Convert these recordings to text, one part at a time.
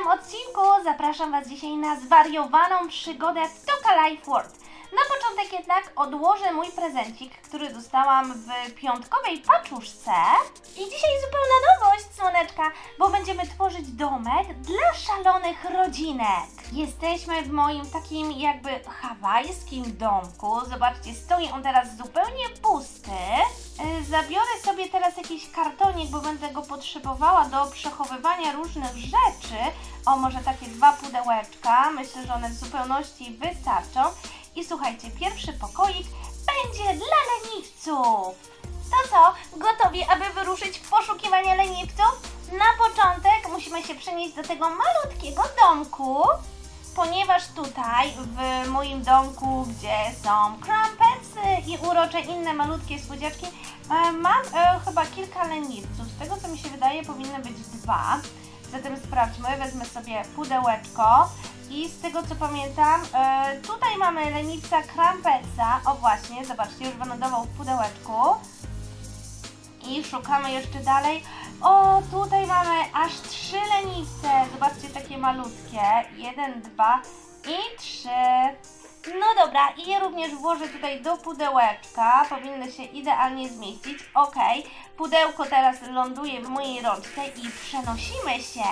kolejnym odcinku. Zapraszam Was dzisiaj na zwariowaną przygodę w Toka Life World. Na początek jednak odłożę mój prezencik, który dostałam w piątkowej paczuszce. I dzisiaj zupełna nowość, słoneczka, bo będziemy tworzyć domek dla szalonych rodzinek. Jesteśmy w moim takim jakby hawajskim domku. Zobaczcie, stoi on teraz zupełnie pusty. Yy, Zabiorę sobie teraz jakiś kartonik, bo będę go potrzebowała do przechowywania różnych rzeczy. O, może takie dwa pudełeczka. Myślę, że one w zupełności wystarczą. I słuchajcie, pierwszy pokoik będzie dla leniwców. To co, gotowi, aby wyruszyć w poszukiwania leniwców? Na początek musimy się przenieść do tego malutkiego domku, ponieważ tutaj w moim domku, gdzie są crumpetsy i urocze inne malutkie słodziaczki, e, mam e, chyba kilka leniwców. Z tego co mi się wydaje powinny być dwa. Zatem sprawdźmy, wezmę sobie pudełeczko i z tego co pamiętam, e, tutaj mamy leniwca Krampetsa. O właśnie, zobaczcie, już wylądował w pudełeczku. I szukamy jeszcze dalej. O, tutaj mamy aż trzy leniwce. Zobaczcie, takie malutkie. Jeden, dwa i trzy. No dobra, i je również włożę tutaj do pudełeczka. Powinny się idealnie zmieścić. Ok, pudełko teraz ląduje w mojej rączce i przenosimy się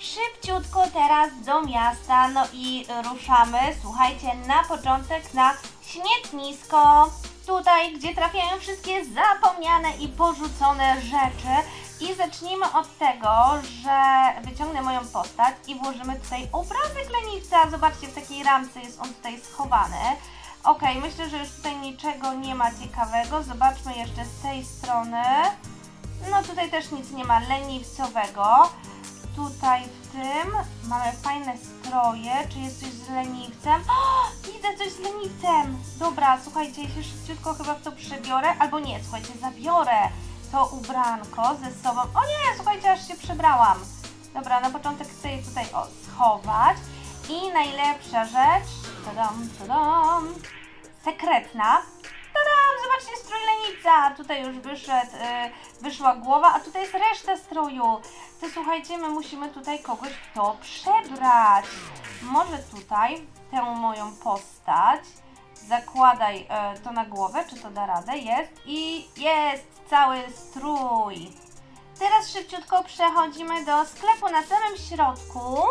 szybciutko teraz do miasta. No i ruszamy, słuchajcie, na początek na śmietnisko. Tutaj, gdzie trafiają wszystkie zapomniane i porzucone rzeczy. I zacznijmy od tego, że wyciągnę moją postać i włożymy tutaj obrazek leniwca. Zobaczcie, w takiej ramce jest on tutaj schowany. Ok, myślę, że już tutaj niczego nie ma ciekawego. Zobaczmy jeszcze z tej strony. No tutaj też nic nie ma leniwcowego. Tutaj w tym mamy fajne stroje. Czy jest coś z leniwcem? O, widzę coś z leniwcem. Dobra, słuchajcie, się szybciutko chyba w to przebiorę. Albo nie, słuchajcie, zabiorę to ubranko ze sobą. O nie, słuchajcie, aż się przebrałam. Dobra, na początek chcę je tutaj o, schować. I najlepsza rzecz, tadam, tadam, sekretna. Tadam, zobaczcie, strój lenica. Tutaj już wyszedł, y, wyszła głowa, a tutaj jest reszta stroju. To słuchajcie, my musimy tutaj kogoś to przebrać. Może tutaj tę moją postać. Zakładaj e, to na głowę, czy to da radę? Jest. I jest cały strój. Teraz szybciutko przechodzimy do sklepu na samym środku,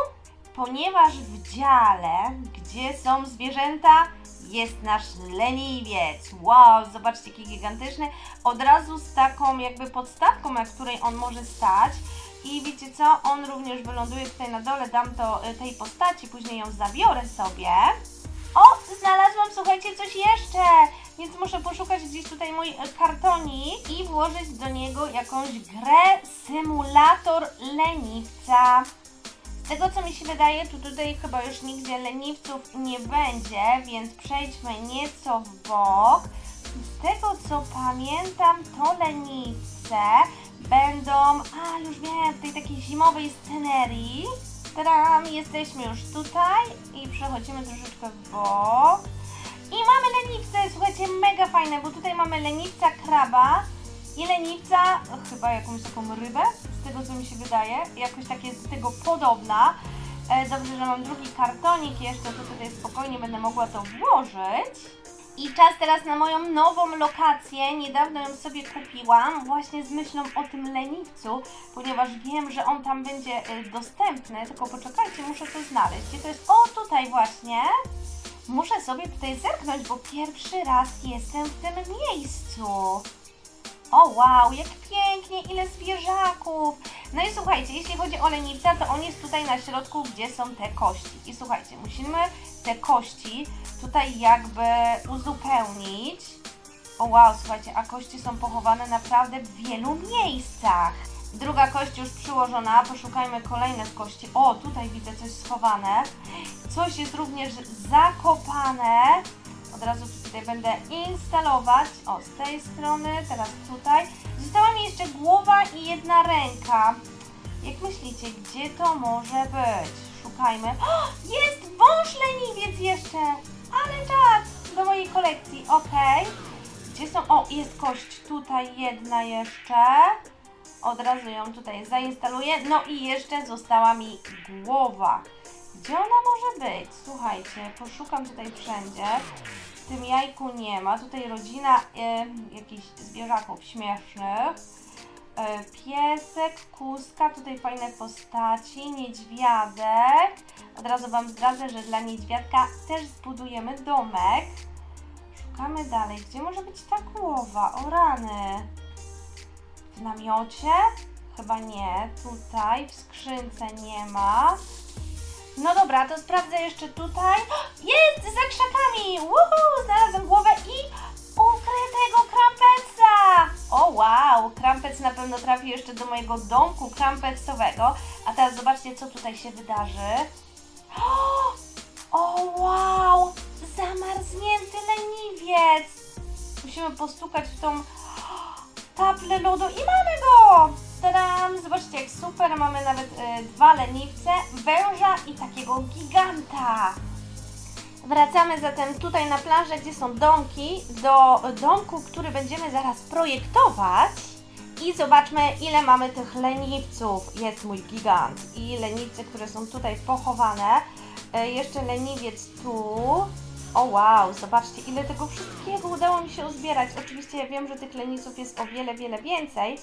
ponieważ w dziale, gdzie są zwierzęta, jest nasz leniwiec. Wow, zobaczcie, jaki gigantyczny. Od razu z taką jakby podstawką, na której on może stać. I wiecie co? On również wyląduje tutaj na dole, dam to y, tej postaci, później ją zabiorę sobie. O, znalazłam, słuchajcie, coś jeszcze, więc muszę poszukać gdzieś tutaj mój e, kartonik i włożyć do niego jakąś grę symulator leniwca. Z tego co mi się wydaje, to tutaj chyba już nigdzie leniwców nie będzie, więc przejdźmy nieco w bok. Z tego co pamiętam, to leniwce będą, a już wiem, w tej takiej zimowej scenerii. Tadam, jesteśmy już tutaj i przechodzimy troszeczkę w bok. I mamy leniwce, słuchajcie, mega fajne, bo tutaj mamy leniwca kraba i leniwca, chyba jakąś taką rybę, z tego co mi się wydaje, jakoś tak jest do tego podobna. E, dobrze, że mam drugi kartonik jeszcze, to tutaj spokojnie będę mogła to włożyć. I czas teraz na moją nową lokację. Niedawno ją sobie kupiłam, właśnie z myślą o tym leniwcu, ponieważ wiem, że on tam będzie y, dostępny. Tylko poczekajcie, muszę to znaleźć. Gdzie to jest? O, tutaj właśnie. Muszę sobie tutaj zerknąć, bo pierwszy raz jestem w tym miejscu. O wow, jak pięknie, ile zwierzaków. No i słuchajcie, jeśli chodzi o leniwca, to on jest tutaj na środku, gdzie są te kości. I słuchajcie, musimy te kości tutaj jakby uzupełnić. O wow, słuchajcie, a kości są pochowane naprawdę w wielu miejscach. Druga kość już przyłożona, poszukajmy kolejne kości. O, tutaj widzę coś schowane. Coś jest również zakopane. Od razu tutaj będę instalować. O, z tej strony, teraz tutaj. Została mi jeszcze głowa i jedna ręka. Jak myślicie, gdzie to może być? Szukajmy. O, jest wąż leniwiec jeszcze! Ale czad! Do mojej kolekcji, ok. Gdzie są? O, jest kość tutaj jedna jeszcze. Od razu ją tutaj zainstaluję. No i jeszcze została mi głowa. Gdzie ona może być? Słuchajcie, poszukam tutaj wszędzie. W tym jajku nie ma. Tutaj rodzina e, jakichś zwierzaków śmiesznych. E, piesek, kuska, tutaj fajne postaci, niedźwiadek. Od razu Wam zdradzę, że dla niedźwiadka też zbudujemy domek. Szukamy dalej. Gdzie może być ta głowa? O rany. W namiocie? Chyba nie. Tutaj w skrzynce nie ma. No dobra, to sprawdzę jeszcze tutaj. Jest! Za krzakami! Woohoo! Znalazłem głowę i ukrytego krampeca! O wow! Krampec na pewno trafi jeszcze do mojego domku krampecowego. A teraz zobaczcie, co tutaj się wydarzy. O wow! Zamarznięty leniwiec! Musimy postukać w tą taplę lodu i mamy go! Tadam! Zobaczcie jak super, mamy nawet e, dwa leniwce, węża i takiego giganta. Wracamy zatem tutaj na plażę, gdzie są domki, do domku, który będziemy zaraz projektować. I zobaczmy, ile mamy tych leniwców. Jest mój gigant i leniwce, które są tutaj pochowane. E, jeszcze leniwiec tu. O wow, zobaczcie, ile tego wszystkiego udało mi się uzbierać. Oczywiście ja wiem, że tych leniwców jest o wiele, wiele więcej,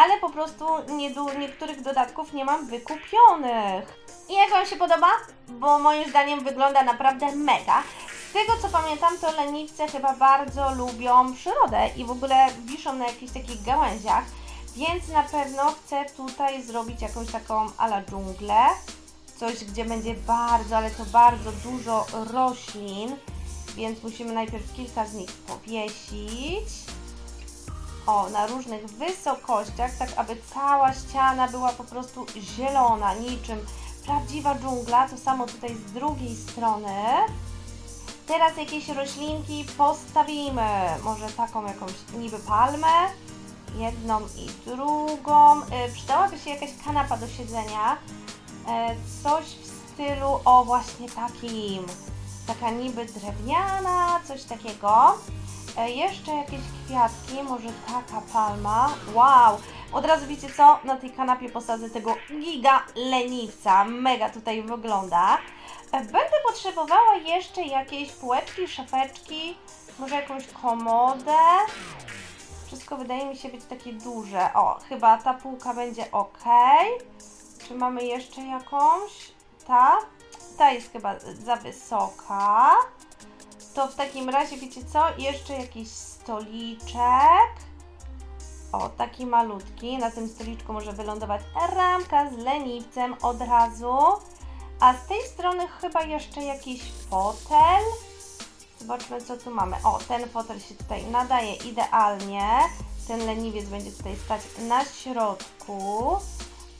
ale po prostu nie, du- niektórych dodatków nie mam wykupionych. I jak Wam się podoba? Bo moim zdaniem wygląda naprawdę mega. Z tego co pamiętam, to leniwce chyba bardzo lubią przyrodę i w ogóle wiszą na jakichś takich gałęziach, więc na pewno chcę tutaj zrobić jakąś taką ala dżunglę. Coś, gdzie będzie bardzo, ale to bardzo dużo roślin, więc musimy najpierw kilka z nich powiesić. O, na różnych wysokościach, tak aby cała ściana była po prostu zielona, niczym prawdziwa dżungla. To samo tutaj z drugiej strony. Teraz jakieś roślinki postawimy. Może taką jakąś niby palmę. Jedną i drugą. Y, przydałaby się jakaś kanapa do siedzenia. E, coś w stylu, o właśnie takim. Taka niby drewniana, coś takiego. E, jeszcze jakieś kwiatki, może taka palma. Wow! Od razu wiecie co? Na tej kanapie posadzę tego giga leniwca. Mega tutaj wygląda. E, Będę potrzebowała jeszcze jakieś półeczki, szafeczki, może jakąś komodę. Wszystko wydaje mi się być takie duże. O, chyba ta półka będzie ok. Czy mamy jeszcze jakąś? Ta? Ta jest chyba za wysoka. To w takim razie, wiecie co? Jeszcze jakiś stoliczek. O, taki malutki. Na tym stoliczku może wylądować ramka z leniwcem od razu. A z tej strony chyba jeszcze jakiś fotel. Zobaczmy, co tu mamy. O, ten fotel się tutaj nadaje idealnie. Ten leniwiec będzie tutaj stać na środku.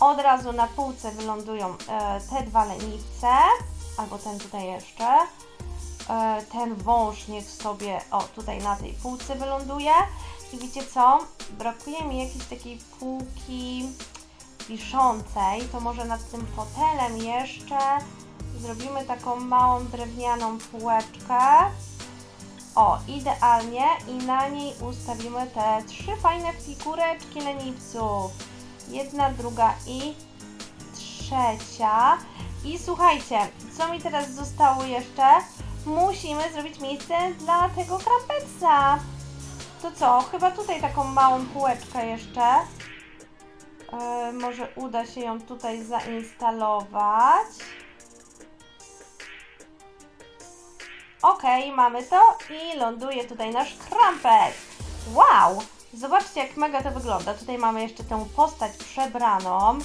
Od razu na półce wylądują e, te dwa leniwce. Albo ten tutaj jeszcze. E, ten wąż niech sobie, o, tutaj na tej półce wyląduje. I wiecie co? Brakuje mi jakiejś takiej półki wiszącej. To może nad tym fotelem jeszcze zrobimy taką małą drewnianą półeczkę. O, idealnie i na niej ustawimy te trzy fajne figureczki leniwców. Jedna, druga i trzecia. I słuchajcie, co mi teraz zostało jeszcze? Musimy zrobić miejsce dla tego krampetsa. To co? Chyba tutaj taką małą półeczkę jeszcze. Yy, może uda się ją tutaj zainstalować. Ok, mamy to i ląduje tutaj nasz krampet. Wow! Zobaczcie, jak mega to wygląda. Tutaj mamy jeszcze tę postać przebraną.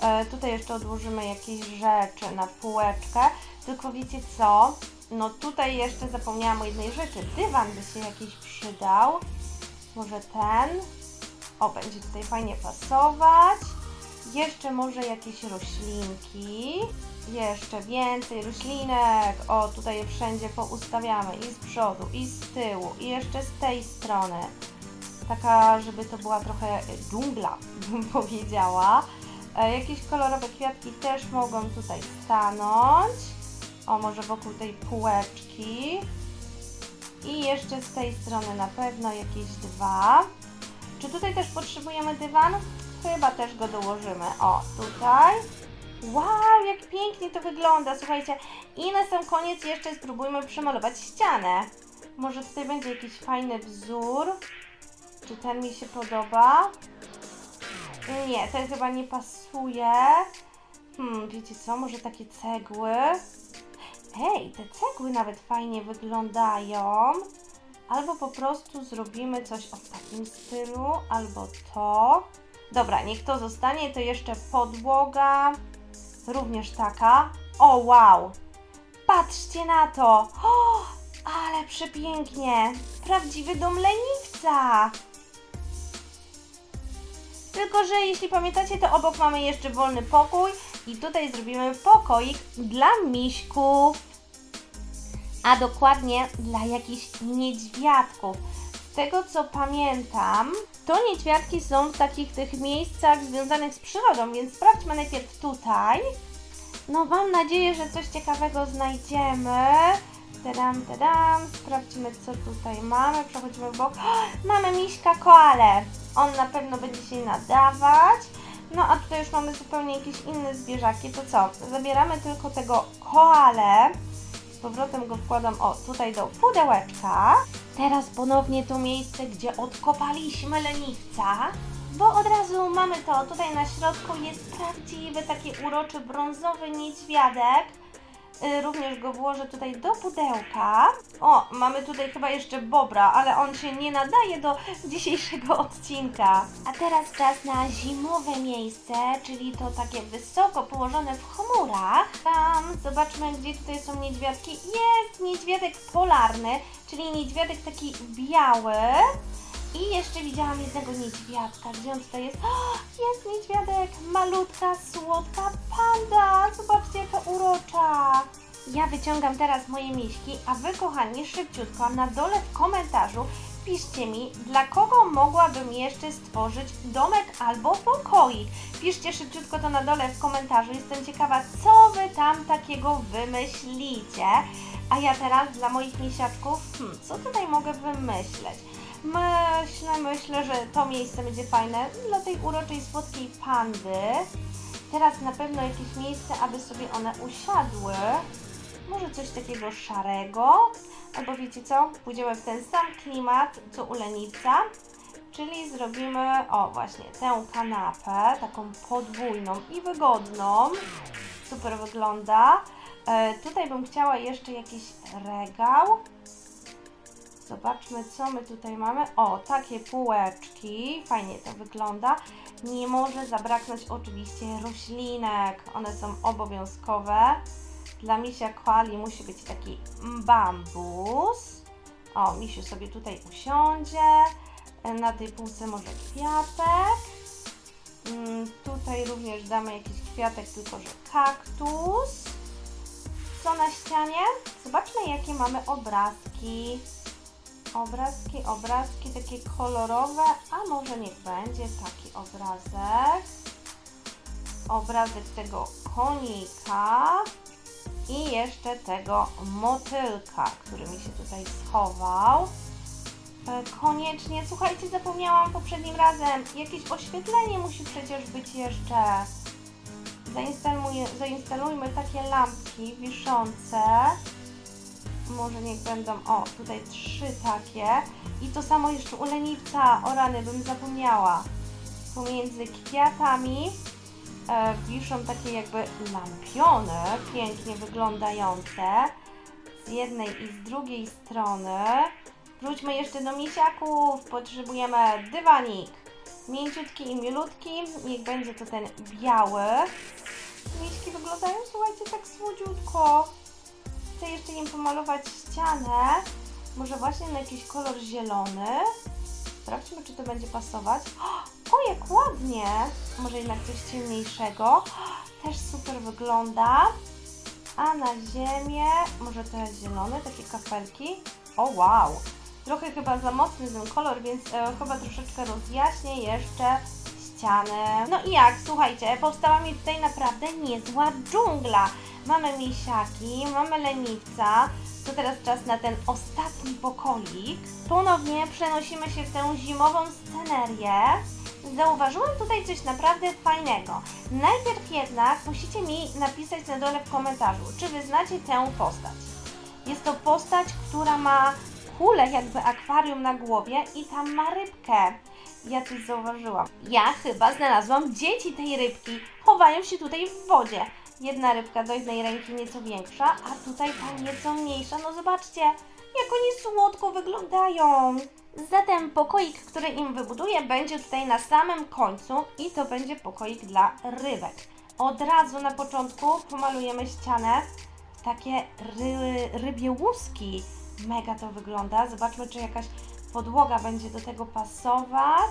E, tutaj jeszcze odłożymy jakieś rzeczy na półeczkę. Tylko wiecie co? No tutaj jeszcze zapomniałam o jednej rzeczy. Dywan by się jakiś przydał. Może ten. O, będzie tutaj fajnie pasować. Jeszcze może jakieś roślinki. Jeszcze więcej roślinek. O, tutaj je wszędzie poustawiamy. I z przodu, i z tyłu, i jeszcze z tej strony. Taka, żeby to była trochę dżungla, bym powiedziała. E, jakieś kolorowe kwiatki też mogą tutaj stanąć. O, może wokół tej półeczki. I jeszcze z tej strony na pewno jakieś dwa. Czy tutaj też potrzebujemy dywan? chyba też go dołożymy. O, tutaj. Wow, jak pięknie to wygląda, słuchajcie. I na sam koniec jeszcze spróbujmy przemalować ścianę. Może tutaj będzie jakiś fajny wzór. Czy ten mi się podoba? Nie, ten chyba nie pasuje. Hmm, wiecie co, może takie cegły? Hej, te cegły nawet fajnie wyglądają. Albo po prostu zrobimy coś o takim stylu, albo to. Dobra, niech to zostanie, to jeszcze podłoga. Również taka. O, wow! Patrzcie na to! O, ale przepięknie! Prawdziwy dom leniwca! Tylko, że jeśli pamiętacie, to obok mamy jeszcze wolny pokój i tutaj zrobimy pokoik dla miśków. A dokładnie dla jakichś niedźwiadków. Z tego co pamiętam, to niedźwiadki są w takich tych miejscach związanych z przyrodą, więc sprawdźmy najpierw tutaj. No mam nadzieję, że coś ciekawego znajdziemy. Tadam, tadam. Sprawdźmy co tutaj mamy. Przechodzimy w bok. Mamy miśka koale. On na pewno będzie się nadawać. No a tutaj już mamy zupełnie jakieś inne zwierzaki. To co? Zabieramy tylko tego koale. Z powrotem go wkładam, o, tutaj do pudełeczka. Teraz ponownie to miejsce, gdzie odkopaliśmy leniwca. Bo od razu mamy to, tutaj na środku jest prawdziwy, taki uroczy brązowy niedźwiadek. Y, Również go włożę tutaj do pudełka. O, mamy tutaj chyba jeszcze bobra, ale on się nie nadaje do dzisiejszego odcinka. A teraz czas na zimowe miejsce, czyli to takie wysoko położone w chmurach. Tam, zobaczmy gdzie tutaj są niedźwiadki. Jest niedźwiadek polarny, czyli niedźwiadek taki biały. I jeszcze widziałam jednego niedźwiadka. Gdzie on tutaj jest? O, jest niedźwiadek! Malutka, słodka panda! Zobaczcie, jaka urocza! Ja wyciągam teraz moje miśki, a Wy, kochani, szybciutko na dole w komentarzu piszcie mi, dla kogo mogłabym jeszcze stworzyć domek albo pokoik. Piszcie szybciutko to na dole w komentarzu. Jestem ciekawa, co Wy tam takiego wymyślicie. A ja teraz dla moich misiaczków, hmm, co tutaj mogę wymyśleć? Myślę, myślę, że to miejsce będzie fajne dla tej uroczej, słodkiej pandy. Teraz na pewno jakieś miejsce, aby sobie one usiadły. Może coś takiego szarego. Albo wiecie co? Pójdziemy w ten sam klimat, co u leniwca. Czyli zrobimy, o właśnie, tę kanapę, taką podwójną i wygodną. Super wygląda. E, tutaj bym chciała jeszcze jakiś regał. Zobaczmy, co my tutaj mamy. O, takie półeczki. Fajnie to wygląda. Nie może zabraknąć oczywiście roślinek. One są obowiązkowe. Dla misia koali musi być taki bambus. O, misiu sobie tutaj usiądzie. Na tej półce może kwiatek. Mm, Tutaj również damy jakiś kwiatek, tylko że kaktus. Co na ścianie? Zobaczmy, jakie mamy obrazki. Obrazki, obrazki takie kolorowe, a może niech będzie taki obrazek. Obrazek tego konika i jeszcze tego motylka, który mi się tutaj schował. E, Koniecznie, słuchajcie, zapomniałam poprzednim razem. Jakieś oświetlenie musi przecież być jeszcze. Zainstalujmy, zainstalujmy takie lampki wiszące. Może niech będą, o, tutaj trzy takie. I to samo jeszcze u leniwca, o rany, bym zapomniała. Pomiędzy kwiatami e, wiszą takie jakby lampiony, pięknie wyglądające. Z jednej i z drugiej strony. Wróćmy jeszcze do misiaków. Potrzebujemy dywanik. Mięciutki i milutki. Niech będzie to ten biały. Miśki wyglądają, słuchajcie, tak słodziutko. Chcę jeszcze im pomalować ścianę. Może właśnie na jakiś kolor zielony. Sprawdźmy, czy to będzie pasować. O, jak ładnie! Może jednak coś ciemniejszego. Też super wygląda. A na ziemię, może te zielone, takie kafelki. O, wow! Trochę chyba za mocny ten kolor, więc e, chyba troszeczkę rozjaśnię jeszcze ściany. No i jak, słuchajcie, powstała mi tutaj naprawdę niezła dżungla. Mamy misiaki, mamy leniwca. To teraz czas na ten ostatni pokoik. Ponownie przenosimy się w tę zimową scenerię. zauważyłam tutaj coś naprawdę fajnego. Najpierw jednak musicie mi napisać na dole w komentarzu, czy wy znacie tę postać. Jest to postać, która ma kulę jakby akwarium na głowie i tam ma rybkę. Ja coś zauważyłam. Ja chyba znalazłam dzieci tej rybki. Chowają się tutaj w wodzie. Jedna rybka do jednej ręki nieco większa, a tutaj ta nieco mniejsza. No zobaczcie, jak oni słodko wyglądają. Zatem pokoik, który im wybuduję, będzie tutaj na samym końcu i to będzie pokoik dla rybek. Od razu na początku pomalujemy ścianę w takie ry, rybie łuski. Mega to wygląda. Zobaczmy, czy jakaś podłoga będzie do tego pasować.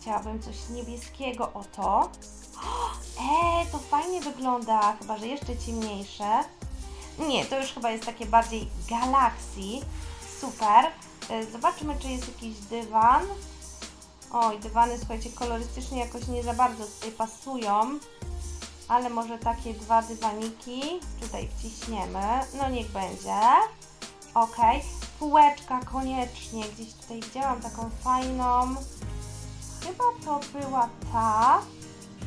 Chciałabym coś niebieskiego, o to. Eee, to fajnie wygląda, chyba że jeszcze ciemniejsze. Nie, to już chyba jest takie bardziej galaxy. Super. E, Zobaczmy, czy jest jakiś dywan. Oj, dywany, słuchajcie, kolorystycznie jakoś nie za bardzo tutaj pasują. Ale może takie dwa dywaniki tutaj wciśniemy. No niech będzie. Ok. Półeczka koniecznie. Gdzieś tutaj widziałam taką fajną. Chyba to była ta.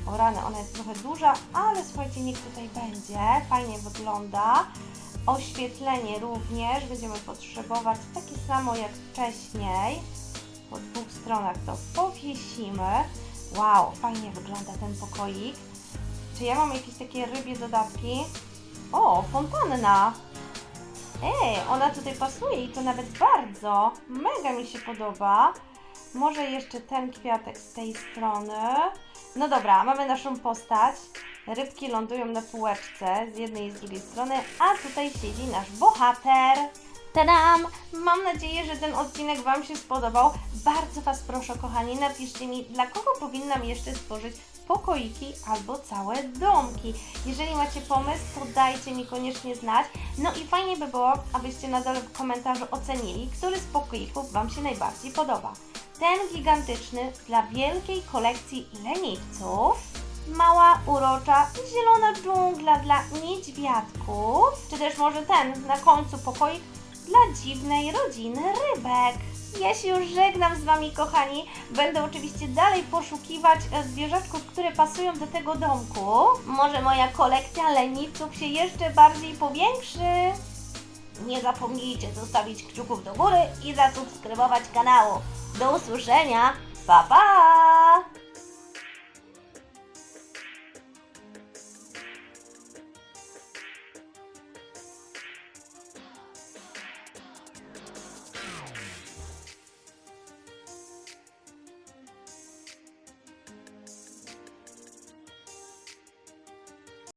O rany, ona jest trochę duża, ale słuchajcie, niech tutaj będzie. Fajnie wygląda. Oświetlenie również będziemy potrzebować takie samo jak wcześniej. Po dwóch stronach to powiesimy. Wow, fajnie wygląda ten pokoik. Czy ja mam jakieś takie rybie dodatki? O, fontanna! Ej, ona tutaj pasuje i to nawet bardzo. Mega mi się podoba. Może jeszcze ten kwiatek z tej strony. No dobra, mamy naszą postać. Rybki lądują na półeczce z jednej i z drugiej strony, a tutaj siedzi nasz bohater. Tadam! Mam nadzieję, że ten odcinek Wam się spodobał. Bardzo Was proszę, kochani, napiszcie mi, dla kogo powinnam jeszcze stworzyć pokoiki albo całe domki. Jeżeli macie pomysł, to dajcie mi koniecznie znać. No i fajnie by było, abyście na dole w komentarzu ocenili, który z pokoików Wam się najbardziej podoba. Ten gigantyczny dla wielkiej kolekcji leniwców. Mała, urocza, zielona dżungla dla niedźwiadków. Czy też może ten na końcu pokoik dla dziwnej rodziny rybek. Ja się już żegnam z Wami, kochani. Będę oczywiście dalej poszukiwać zwierzaczków, które pasują do tego domku. Może moja kolekcja leniwców się jeszcze bardziej powiększy. Nie zapomnijcie zostawić kciuków do góry i zasubskrybować kanału. Do usłyszenia. Pa, pa!